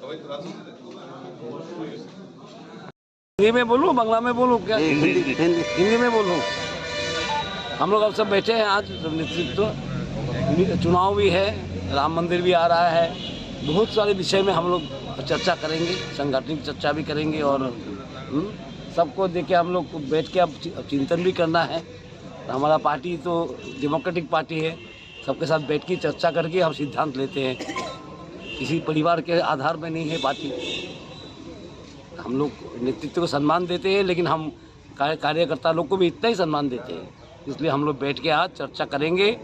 Давайте разом. हिंदी में बोलूँ बांग्ला में बोलूँ क्या? हिंदी हिंदी में बोलूँ? हम लोग अब सब बैठे हैं आज सब नेतृत्व चुनाव भी है राम मंदिर भी आ रहा है। बहुत सारे विषय में हम लोग चर्चा करेंगे संगठनिक चर्चा भी करेंगे और हम्म, सबको देख के हम लोग को बैठ के अब अब चिंतन भी करना है। हमारा पार्टी तो डेमोक्रेटिक पार्टी है सबके साथ बैठ के चर्चा करके हम सिद्धांत लेते हैं। किसी परिवार के आधार में नहीं है पार्टी। हम लोग नेतृत्व को सम्मान देते हैं लेकिन हम कार्य कार्यकर्ता लोग को भी इतना ही सम्मान देते हैं। इसलिए हम लोग बैठ के आज चर्चा करेंगे।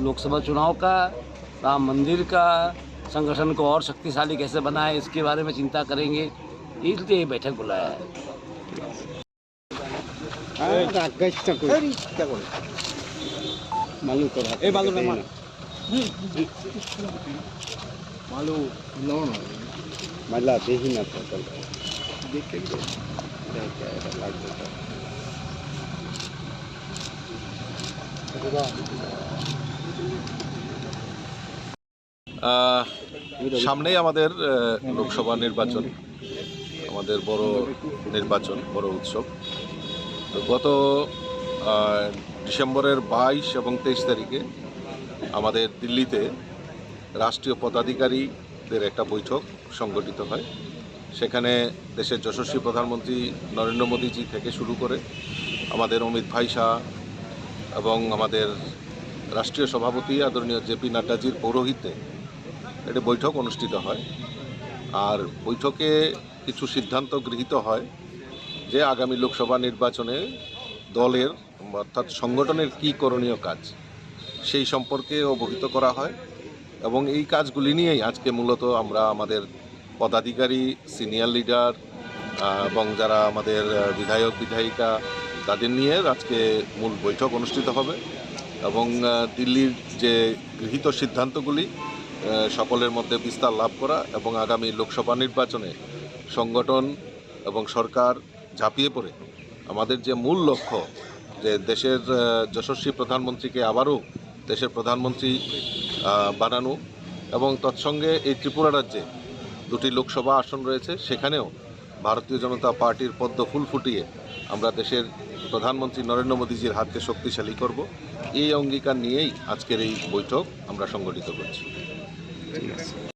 लोकसभा चुनाव का राम मंदिर का संगठन को और शक्तिशाली कैसे बनाए इसके बारे में चिंता करेंगे। इसलिए ये बैठक बुलाया है। এই মালা দেখি না আহ, সামনেই আমাদের লোকসভা নির্বাচন আমাদের বড় নির্বাচন বড় উৎসব। তো গত ডিসেম্বরের বাইশ এবং তেইশ তারিখে আমাদের দিল্লিতে রাষ্ট্রীয় পদাধিকারীদের একটা বৈঠক। সংগঠিত হয়। সেখানে দেশের যশস্বী প্রধানমন্ত্রী নরেন্দ্র মোদীজি থেকে শুরু করে আমাদের অমিত ভাই শাহ এবং আমাদের রাষ্ট্রীয় সভাপতি আদরণীয় জেপি নাড্ডাজির পৌরোহিত্যে একটি বৈঠক অনুষ্ঠিত হয়। আর বৈঠকে কিছু সিদ্ধান্ত গৃহীত হয় যে আগামী লোকসভা নির্বাচনে দলের অর্থাৎ সংগঠনের কী করণীয় কাজ সেই সম্পর্কে অবহিত করা হয়। এবং এই কাজগুলি নিয়েই আজকে মূলত আমরা আমাদের পদাধিকারী, সিনিয়র লিডার এবং যারা আমাদের বিধায়ক, বিধায়িকা, তাদের নিয়ে আজকে মূল বৈঠক অনুষ্ঠিত হবে এবং দিল্লির যে গৃহীত সিদ্ধান্তগুলি সকলের মধ্যে বিস্তার লাভ করা এবং আগামী লোকসভা নির্বাচনে সংগঠন এবং সরকার ঝাঁপিয়ে পড়ে, আমাদের যে মূল লক্ষ্য যে দেশের যশস্বী প্রধানমন্ত্রীকে আবারও দেশের প্রধানমন্ত্রী বানানো এবং তৎসঙ্গে এই ত্রিপুরা রাজ্যে দুটি লোকসভা আসন রয়েছে। সেখানেও ভারতীয় জনতা পার্টির পদ্ম ফুল ফুটিয়ে আমরা দেশের প্রধানমন্ত্রী নরেন্দ্র মোদীজির হাতকে শক্তিশালী করব। এই অঙ্গীকার নিয়েই আজকের এই বৈঠক আমরা সংগঠিত করছি।